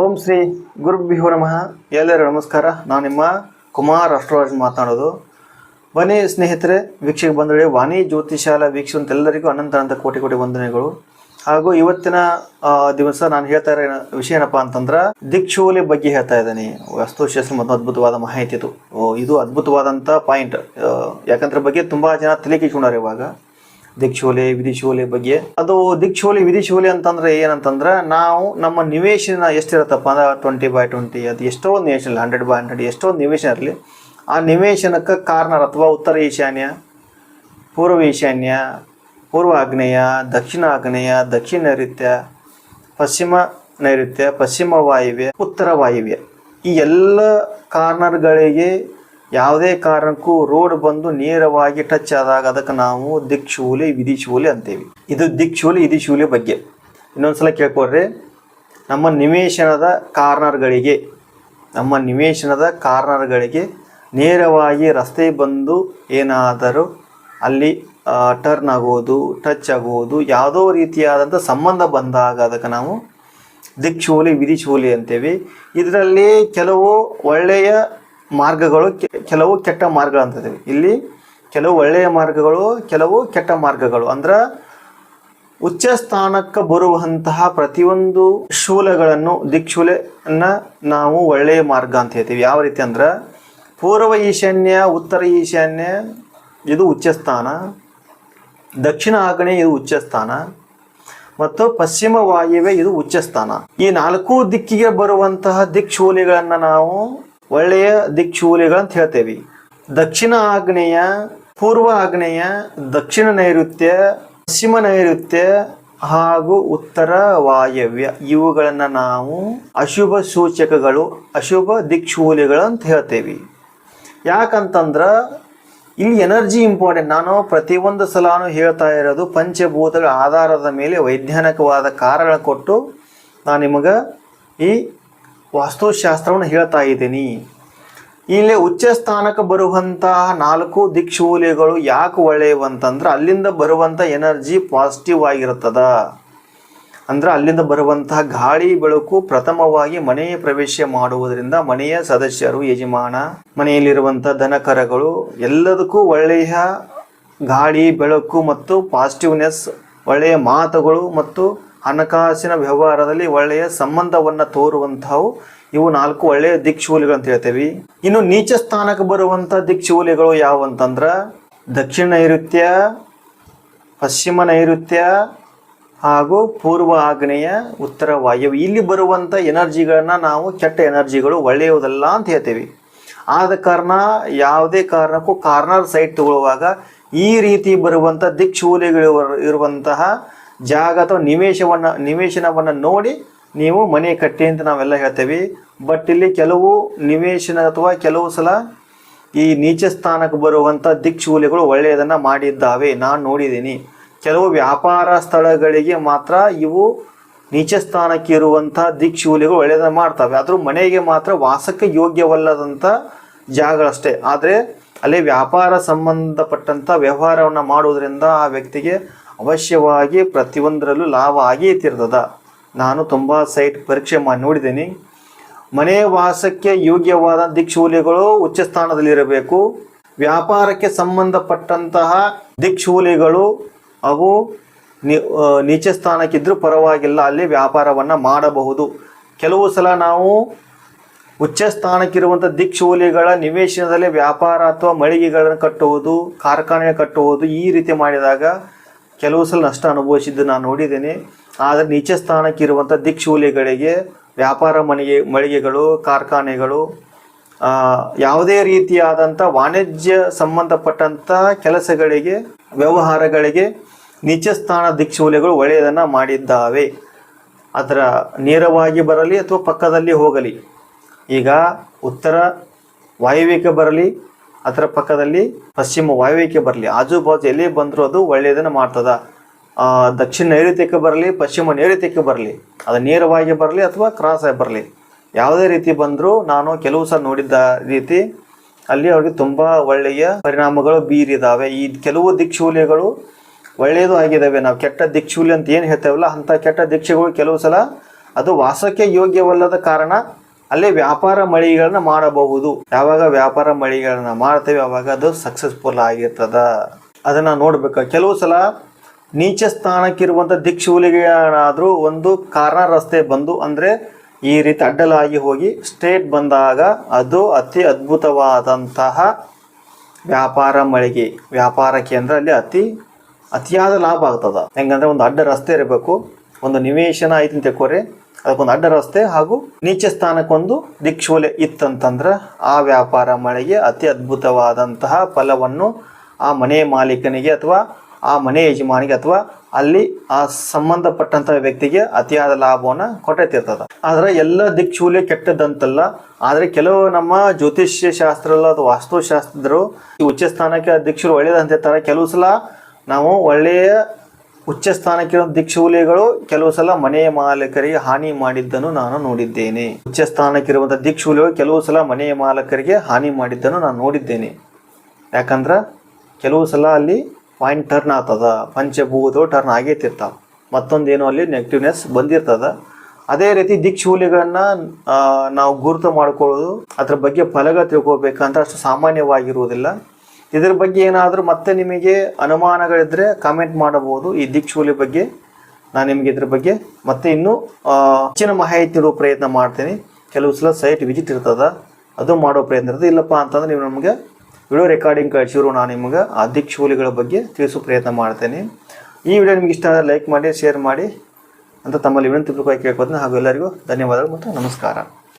ಓಂ ಶ್ರೀ ಗುರುಭ್ಯೋ ನಮಃ. ಎಲ್ಲರೂ ನಮಸ್ಕಾರ. ನಾನು ನಿಮ್ಮ ಕುಮಾರ್ ಅಷ್ಟ್ರರಾಜ್ ಮಾತನಾಡೋದು. ಬನ್ನಿ ಸ್ನೇಹಿತರೆ ವೀಕ್ಷಕ ಬಂದರೆ ವಾಣಿ ಜ್ಯೋತಿಷಾಲ ವೀಕ್ಷಂತ ಎಲ್ಲರಿಗೂ ಅನಂತ ಅನಂತ ಕೋಟಿ ಕೋಟಿ ವಂದನೆಗಳು. ಹಾಗೂ ಇವತ್ತಿನ ದಿವಸ ನಾನು ಹೇಳ್ತಾ ಇರೋ ವಿಷಯ ಏನಪ್ಪಾ ಅಂತಂದ್ರೆ ದಿಕ್ಷೂಲಿ ಬಗ್ಗೆ ಹೇಳ್ತಾ ಇದ್ದೀನಿ. ವಾಸ್ತುಶಾಸ್ತ್ರ ಮತ್ತು ಅದ್ಭುತವಾದ ಮಾಹಿತಿ ಇದು. ಇದು ಅದ್ಭುತವಾದಂಥ ಪಾಯಿಂಟ್ ಯಾಕಂದ್ರೆ ಬಗ್ಗೆ ತುಂಬಾ ಜನ ತಲೆ ಇವಾಗ. ದಿಕ್ಷೋಲೆ, ವಿಧಿಶೋಲೆ ಬಗ್ಗೆ. ಅದು ದಿಕ್ಷೋಲೆ, ವಿಧಿಶೋಲೆ ಅಂತಂದ್ರೆ ಏನಂತಂದ್ರೆ ನಾವು ನಮ್ಮ ನಿವೇಶನ ಎಷ್ಟಿರತ್ತಪ್ಪ ಅಂದ್ರೆ ಟ್ವೆಂಟಿ ಬೈ ಟ್ವೆಂಟಿ ಅದು ಎಷ್ಟೋ ನಿವೇಶನ ಹಂಡ್ರೆಡ್ ಬೈ ಹಂಡ್ರೆಡ್ ಎಷ್ಟೋ ನಿವೇಶನ ಇರಲಿ. ಆ ನಿವೇಶನಕ್ಕೆ ಕಾರ್ನರ್ ಅಥವಾ ಉತ್ತರ ಈಶಾನ್ಯ, ಪೂರ್ವ ಈಶಾನ್ಯ, ಪೂರ್ವ ಆಗ್ನೇಯ, ದಕ್ಷಿಣ ಆಗ್ನೇಯ, ದಕ್ಷಿಣ ನೈಋತ್ಯ, ಪಶ್ಚಿಮ ನೈಋತ್ಯ, ಪಶ್ಚಿಮ ವಾಯುವ್ಯ, ಉತ್ತರ ವಾಯುವ್ಯ. ಈ ಎಲ್ಲ ಕಾರ್ನರ್ಗಳಿಗೆ ಯಾವುದೇ ಕಾರಣಕ್ಕೂ ರೋಡ್ ಬಂದು ನೇರವಾಗಿ ಟಚ್ ಆದಾಗ ಅದಕ್ಕೆ ನಾವು ದಿಕ್ಷೂಲಿ ವಿಧಿಶೂಲಿ ಅಂತೇವೆ. ಇದು ದಿಕ್ಷೂಲಿ ವಿಧಿಶೂಲಿ ಬಗ್ಗೆ. ಇನ್ನೊಂದ್ಸಲ ಕೇಳ್ಕೊಡ್ರಿ ನಮ್ಮ ನಿವೇಶನದ ಕಾರ್ನರ್ಗಳಿಗೆ, ನಮ್ಮ ನಿವೇಶನದ ಕಾರ್ನರ್ಗಳಿಗೆ ನೇರವಾಗಿ ರಸ್ತೆ ಬಂದು ಏನಾದರೂ ಅಲ್ಲಿ ಟರ್ನ್ ಆಗೋದು ಟಚ್ ಆಗೋದು, ಯಾವುದೋ ರೀತಿಯಾದಂಥ ಸಂಬಂಧ ಬಂದಾಗ ಅದಕ್ಕೆ ನಾವು ದಿಕ್ಷೂಲಿ ವಿಧಿಶೂಲಿ ಅಂತೇವೆ. ಇದರಲ್ಲಿ ಕೆಲವು ಒಳ್ಳೆಯ ಮಾರ್ಗಗಳು ಕೆಲವು ಕೆಟ್ಟ ಮಾರ್ಗಗಳು ಅಂತಿದ್ದೀವಿ ಇಲ್ಲಿ ಕೆಲವು ಒಳ್ಳೆಯ ಮಾರ್ಗಗಳು, ಕೆಲವು ಕೆಟ್ಟ ಮಾರ್ಗಗಳು. ಅಂದ್ರೆ ಉಚ್ಚ ಸ್ಥಾನಕ್ಕೆ ಬರುವಂತಹ ಪ್ರತಿಯೊಂದು ಶೂಲಗಳನ್ನು ದಿಕ್ಶೂಲೆಯನ್ನ ನಾವು ಒಳ್ಳೆಯ ಮಾರ್ಗ ಅಂತ ಹೇಳ್ತೀವಿ. ಯಾವ ರೀತಿ ಅಂದ್ರೆ ಪೂರ್ವ ಈಶಾನ್ಯ, ಉತ್ತರ ಈಶಾನ್ಯ, ಇದು ಉಚ್ಚ ಸ್ಥಾನ. ದಕ್ಷಿಣ ಆಗ್ನೇಯ ಇದು ಉಚ್ಚ ಸ್ಥಾನ. ಮತ್ತು ಪಶ್ಚಿಮ ವಾಯುವೆ ಇದು ಉಚ್ಚ ಸ್ಥಾನ. ಈ ನಾಲ್ಕು ದಿಕ್ಕಿಗೆ ಬರುವಂತಹ ದಿಕ್ಶೂಲೆಗಳನ್ನು ನಾವು ಒಳ್ಳೆಯ ದಿಕ್ಶೂಲಿಗಳಂತ ಹೇಳ್ತೇವೆ. ದಕ್ಷಿಣ ಆಗ್ನೇಯ, ಪೂರ್ವ ಆಗ್ನೇಯ, ದಕ್ಷಿಣ ನೈಋತ್ಯ, ಪಶ್ಚಿಮ ನೈಋತ್ಯ ಹಾಗೂ ಉತ್ತರ ವಾಯವ್ಯ. ಇವುಗಳನ್ನು ನಾವು ಅಶುಭ ಸೂಚಕಗಳು, ಅಶುಭ ದಿಕ್ಶೂಲಿಗಳು ಅಂತ ಹೇಳ್ತೇವೆ. ಯಾಕಂತಂದ್ರೆ ಇಲ್ಲಿ ಎನರ್ಜಿ ಇಂಪಾರ್ಟೆಂಟ್. ನಾನು ಪ್ರತಿಯೊಂದು ಸಲಾನು ಹೇಳ್ತಾ ಇರೋದು ಪಂಚಭೂತಗಳ ಆಧಾರದ ಮೇಲೆ ವೈಜ್ಞಾನಿಕವಾದ ಕಾರಣ ಕೊಟ್ಟು ನಾನು ನಿಮಗೆ ಈ ವಾಸ್ತುಶಾಸ್ತ್ರವನ್ನು ಹೇಳ್ತಾ ಇದ್ದೀನಿ. ಇಲ್ಲಿ ಉಚ್ಚ ಸ್ಥಾನಕ್ಕೆ ಬರುವಂತಹ ನಾಲ್ಕು ದಿಕ್ಶೂಲಿಗಳು ಯಾಕೆ ಒಳ್ಳೆಯವಂತಂದ್ರೆ ಅಲ್ಲಿಂದ ಬರುವಂಥ ಎನರ್ಜಿ ಪಾಸಿಟಿವ್ ಆಗಿರುತ್ತದ. ಅಂದ್ರೆ ಅಲ್ಲಿಂದ ಬರುವಂತಹ ಗಾಳಿ ಬೆಳಕು ಪ್ರಥಮವಾಗಿ ಮನೆಯ ಪ್ರವೇಶ ಮಾಡುವುದರಿಂದ ಮನೆಯ ಸದಸ್ಯರು, ಯಜಮಾನ, ಮನೆಯಲ್ಲಿರುವಂತಹ ದನಕರಗಳು ಎಲ್ಲದಕ್ಕೂ ಒಳ್ಳೆಯ ಗಾಳಿ, ಬೆಳಕು ಮತ್ತು ಪಾಸಿಟಿವ್ನೆಸ್, ಒಳ್ಳೆಯ ಮಾತುಗಳು ಮತ್ತು ಹಣಕಾಸಿನ ವ್ಯವಹಾರದಲ್ಲಿ ಒಳ್ಳೆಯ ಸಂಬಂಧವನ್ನು ತೋರುವಂತಹವು ಇವು ನಾಲ್ಕು ಒಳ್ಳೆಯ ದಿಕ್ಶೂಲಿಗಳು ಅಂತ ಹೇಳ್ತೇವೆ. ಇನ್ನು ನೀಚ ಸ್ಥಾನಕ್ಕೆ ಬರುವಂಥ ಯಾವ ಅಂತಂದ್ರ ದಕ್ಷಿಣ ನೈಋತ್ಯ, ಪಶ್ಚಿಮ ನೈಋತ್ಯ ಹಾಗೂ ಪೂರ್ವ ಆಗ್ನೇಯ, ಉತ್ತರ ವಾಯವ್ಯ. ಇಲ್ಲಿ ಬರುವಂಥ ಎನರ್ಜಿಗಳನ್ನ ನಾವು ಕೆಟ್ಟ ಎನರ್ಜಿಗಳು ಒಳ್ಳೆಯವುದಲ್ಲ ಅಂತ ಹೇಳ್ತೇವೆ. ಆದ ಕಾರಣ ಯಾವುದೇ ಕಾರಣಕ್ಕೂ ಕಾರ್ನರ್ ಸೈಟ್ ತಗೊಳ್ಳುವಾಗ ಈ ರೀತಿ ಬರುವಂಥ ದಿಕ್ಶೂಲಿಗಳು ಇರುವಂತಹ ಜಾಗ ಅಥವಾ ನಿವೇಶವನ್ನು, ನಿವೇಶನವನ್ನು ನೋಡಿ ನೀವು ಮನೆ ಕಟ್ಟಿ ಅಂತ ನಾವೆಲ್ಲ ಹೇಳ್ತೇವೆ. ಬಟ್ ಇಲ್ಲಿ ಕೆಲವು ನಿವೇಶನ ಅಥವಾ ಕೆಲವು ಸಲ ಈ ನೀಚ ಸ್ಥಾನಕ್ಕೆ ಬರುವಂಥ ದಿಕ್ಶೂಲಿಗಳು ಒಳ್ಳೆಯದನ್ನು ಮಾಡಿದ್ದಾವೆ. ನಾನು ನೋಡಿದ್ದೀನಿ. ಕೆಲವು ವ್ಯಾಪಾರ ಸ್ಥಳಗಳಿಗೆ ಮಾತ್ರ ಇವು ನೀಚ ಸ್ಥಾನಕ್ಕೆ ಇರುವಂಥ ದಿಕ್ಶೂಲಿಗಳು ಒಳ್ಳೆಯದನ್ನು ಮಾಡ್ತವೆ. ಆದರೂ ಮನೆಗೆ ಮಾತ್ರ ವಾಸಕ್ಕೆ ಯೋಗ್ಯವಲ್ಲದಂಥ ಜಾಗಗಳಷ್ಟೇ. ಆದರೆ ಅಲ್ಲಿ ವ್ಯಾಪಾರ ಸಂಬಂಧಪಟ್ಟಂಥ ವ್ಯವಹಾರವನ್ನು ಮಾಡುವುದರಿಂದ ಆ ವ್ಯಕ್ತಿಗೆ ಅವಶ್ಯವಾಗಿ ಪ್ರತಿಯೊಂದರಲ್ಲೂ ಲಾಭ ಆಗಿ ತೀರ್ತದ. ನಾನು ತುಂಬ ಸೈಟ್ ಪರೀಕ್ಷೆ ಮಾಡಿ ನೋಡಿದ್ದೀನಿ. ಮನೆ ವಾಸಕ್ಕೆ ಯೋಗ್ಯವಾದ ದಿಕ್ಶೂಲಿಗಳು ಉಚ್ಚ ಸ್ಥಾನದಲ್ಲಿರಬೇಕು. ವ್ಯಾಪಾರಕ್ಕೆ ಸಂಬಂಧಪಟ್ಟಂತಹ ದಿಕ್ಶೂಲಿಗಳು ಅವು ನೀಚ ಸ್ಥಾನಕ್ಕಿದ್ರೂ ಪರವಾಗಿಲ್ಲ, ಅಲ್ಲಿ ವ್ಯಾಪಾರವನ್ನು ಮಾಡಬಹುದು. ಕೆಲವು ಸಲ ನಾವು ಉಚ್ಚ ಸ್ಥಾನಕ್ಕಿರುವಂಥ ದಿಕ್ಶೂಲಿಗಳ ನಿವೇಶನದಲ್ಲಿ ವ್ಯಾಪಾರ ಅಥವಾ ಮಳಿಗೆಗಳನ್ನು ಕಟ್ಟುವುದು ಕಾರ್ಖಾನೆ ಕಟ್ಟುವುದು ಈ ರೀತಿ ಮಾಡಿದಾಗ ಕೆಲವು ಸಲ ನಷ್ಟ ಅನುಭವಿಸಿದ್ದು ನಾನು ನೋಡಿದ್ದೇನೆ. ಆದರೆ ನೀಚ ಸ್ಥಾನಕ್ಕಿರುವಂಥ ದಿಕ್ಶೂಲಿಗಳಿಗೆ, ವ್ಯಾಪಾರ ಮಳಿಗೆ ಮಳಿಗೆಗಳು, ಕಾರ್ಖಾನೆಗಳು ಯಾವುದೇ ರೀತಿಯಾದಂಥ ವಾಣಿಜ್ಯ ಸಂಬಂಧಪಟ್ಟಂಥ ಕೆಲಸಗಳಿಗೆ, ವ್ಯವಹಾರಗಳಿಗೆ ನೀಚ ಸ್ಥಾನ ದಿಕ್ಷೂಲಿಗಳು ಒಳ್ಳೆಯದನ್ನು ಮಾಡಿದ್ದಾವೆ. ಅದರ ನೇರವಾಗಿ ಬರಲಿ ಅಥವಾ ಪಕ್ಕದಲ್ಲಿ ಹೋಗಲಿ. ಈಗ ಉತ್ತರ ವಾಯುವಿಕ ಬರಲಿ ಅದರ ಪಕ್ಕದಲ್ಲಿ ಪಶ್ಚಿಮ ವಾಯುವ್ಯಕ್ಕೆ ಬರಲಿ. ಆಜು ಬಾಜು ಎಲ್ಲಿ ಬಂದರೂ ಅದು ಒಳ್ಳೆಯದನ್ನು ಮಾಡ್ತದ. ದಕ್ಷಿಣ ನೈಋತ್ಯಕ್ಕೆ ಬರಲಿ, ಪಶ್ಚಿಮ ನೈಋತ್ಯಕ್ಕೆ ಬರಲಿ. ಅದು ನೇರವಾಗಿ ಬರಲಿ ಅಥವಾ ಕ್ರಾಸ್ ಆಗಿ ಬರಲಿ. ಯಾವುದೇ ರೀತಿ ಬಂದರೂ ನಾನು ಕೆಲವು ಸಲ ನೋಡಿದ್ದ ರೀತಿ ಅಲ್ಲಿ ಅವ್ರಿಗೆ ತುಂಬ ಒಳ್ಳೆಯ ಪರಿಣಾಮಗಳು ಬೀರಿದಾವೆ. ಈ ಕೆಲವು ದಿಕ್ಶೂಲಿಗಳು ಒಳ್ಳೆಯದು ಆಗಿದ್ದಾವೆ. ನಾವು ಕೆಟ್ಟ ದಿಕ್ಶೂಲಿ ಅಂತ ಏನು ಹೇಳ್ತೇವಲ್ಲ, ಅಂಥ ಕೆಟ್ಟ ದಿಕ್ಷೆಗಳು ಕೆಲವು ಸಲ ಅದು ವಾಸಕ್ಕೆ ಯೋಗ್ಯವಲ್ಲದ ಕಾರಣ ಅಲ್ಲಿ ವ್ಯಾಪಾರ ಮಳಿಗಳನ್ನ ಮಾಡಬಹುದು. ಯಾವಾಗ ವ್ಯಾಪಾರ ಮಳಿಗಳನ್ನ ಮಾಡ್ತೇವೆ, ಅವಾಗ ಅದು ಸಕ್ಸಸ್ಫುಲ್ ಆಗಿರ್ತದ. ಅದನ್ನ ನೋಡ್ಬೇಕು. ಕೆಲವು ಸಲ ನೀಚ ಸ್ಥಾನಕ್ಕಿರುವಂಥ ದಿಕ್ಶೂಲಿಗಳಾದರೂ ಒಂದು ಕಾರಣ ರಸ್ತೆ ಬಂದು ಅಂದರೆ ಈ ರೀತಿ ಅಡ್ಡಲಾಗಿ ಹೋಗಿ ಸ್ಟೇಟ್ ಬಂದಾಗ ಅದು ಅತಿ ಅದ್ಭುತವಾದಂತಹ ವ್ಯಾಪಾರ ಮಳಿಗೆ, ವ್ಯಾಪಾರ ಕೇಂದ್ರ ಅಲ್ಲಿ ಅತಿ, ಅತಿಯಾದ ಲಾಭ ಆಗ್ತದ. ಹೆಂಗಂದ್ರೆ ಒಂದು ಅಡ್ಡ ರಸ್ತೆ ಇರಬೇಕು. ಒಂದು ನಿವೇಶನ ಐತಿ ಅಂತ ತಿಳ್ಕೊರಿ ಅದಕ್ಕೊಂದು ಅಡ್ಡ ರಸ್ತೆ ಹಾಗೂ ನೀಚ ಸ್ಥಾನಕ್ಕೊಂದು ದಿಕ್ಷೋಲೆ ಇತ್ತಂತಂದ್ರೆ ಆ ವ್ಯಾಪಾರ ಮಳೆಗೆ ಅತಿ ಅದ್ಭುತವಾದಂತಹ ಫಲವನ್ನು ಆ ಮನೆ ಮಾಲೀಕನಿಗೆ ಅಥವಾ ಆ ಮನೆ ಯಜಮಾನಿಗೆ ಅಥವಾ ಅಲ್ಲಿ ಆ ಸಂಬಂಧಪಟ್ಟಂತಹ ವ್ಯಕ್ತಿಗೆ ಅತಿಯಾದ ಲಾಭವನ್ನ ಕೊಟ್ಟೈತಿರ್ತದ. ಆದ್ರೆ ಎಲ್ಲ ದಿಕ್ಷೂಲಿ ಕೆಟ್ಟದಂತಲ್ಲ. ಆದ್ರೆ ಕೆಲವು ನಮ್ಮ ಜ್ಯೋತಿಷ್ಯ ಶಾಸ್ತ್ರ ಅಥವಾ ವಾಸ್ತುಶಾಸ್ತ್ರದರು ಈ ಉಚ್ಚ ಸ್ಥಾನಕ್ಕೆ ದಿಕ್ಷರು ಒಳ್ಳೇದಂತ ಹೇಳ್ತಾರೆ. ಕೆಲವು ಸಲ ನಾವು ಒಳ್ಳೆಯ ಉಚ್ಚ ಸ್ಥಾನಕ್ಕಿರುವ ದಿಕ್ಷೂಲಿಗಳು ಕೆಲವು ಸಲ ಮನೆಯ ಮಾಲೀಕರಿಗೆ ಹಾನಿ ಮಾಡಿದ್ದನ್ನು ನಾನು ನೋಡಿದ್ದೇನೆ. ಉಚ್ಚ ಸ್ಥಾನಕ್ಕಿರುವಂತಹ ದಿಕ್ಷೂಲಿಗಳು ಕೆಲವು ಸಲ ಮನೆಯ ಮಾಲೀಕರಿಗೆ ಹಾನಿ ಮಾಡಿದ್ದನ್ನು ನಾನು ನೋಡಿದ್ದೇನೆ. ಯಾಕಂದ್ರೆ ಕೆಲವು ಸಲ ಅಲ್ಲಿ ಪಾಯಿಂಟ್ ಟರ್ನ್ ಆಗ್ತದ ಪಂಚಭೂತಗಳು ಟರ್ನ್ ಆಗೇತಿರ್ತಾವ ಮತ್ತೊಂದೇನೋ ಅಲ್ಲಿ ನೆಗೆಟಿವ್ನೆಸ್ ಬಂದಿರ್ತದ. ಅದೇ ರೀತಿ ದಿಕ್ಶೂಲಿಗಳನ್ನ ನಾವು ಗುರುತು ಮಾಡ್ಕೊಳ್ಳೋದು, ಅದ್ರ ಬಗ್ಗೆ ಫಲಗ ತಿಳ್ಕೊಬೇಕಂದ್ರೆ ಅಷ್ಟು ಸಾಮಾನ್ಯವಾಗಿರುವುದಿಲ್ಲ. ಇದ್ರ ಬಗ್ಗೆ ಏನಾದರೂ ಮತ್ತೆ ನಿಮಗೆ ಅನುಮಾನಗಳಿದ್ರೆ ಕಾಮೆಂಟ್ ಮಾಡಬಹುದು. ಈ ದಿಕ್ಶೂಲಿ ಬಗ್ಗೆ ನಾನು ನಿಮಗೆ ಇದ್ರ ಬಗ್ಗೆ ಮತ್ತೆ ಇನ್ನೂ ಹೆಚ್ಚಿನ ಮಾಹಿತಿ ನೀಡುವ ಪ್ರಯತ್ನ ಮಾಡ್ತೀನಿ. ಕೆಲವು ಸಲ ಸೈಟ್ ವಿಜಿಟ್ ಇರ್ತದ, ಅದು ಮಾಡೋ ಪ್ರಯತ್ನ ಇರ್ತದೆ. ಇಲ್ಲಪ್ಪ ಅಂತಂದ್ರೆ ನೀವು ನಮಗೆ ವಿಡಿಯೋ ರೆಕಾರ್ಡಿಂಗ್ ಕಳಿಸಿದ್ರು ನಾನು ನಿಮಗೆ ಆ ದಿಕ್ಶೂಲಿಗಳ ಬಗ್ಗೆ ತಿಳಿಸೋ ಪ್ರಯತ್ನ ಮಾಡ್ತೇನೆ. ಈ ವಿಡಿಯೋ ನಿಮ್ಗೆ ಇಷ್ಟ ಆದರೆ ಲೈಕ್ ಮಾಡಿ ಶೇರ್ ಮಾಡಿ ಅಂತ ತಮ್ಮಲ್ಲಿ ವಿನಂತಿ ಕೇಳ್ಕೊತೀನಿ ಹಾಗೂ ಎಲ್ಲರಿಗೂ ಧನ್ಯವಾದಗಳು ಮತ್ತು ನಮಸ್ಕಾರ.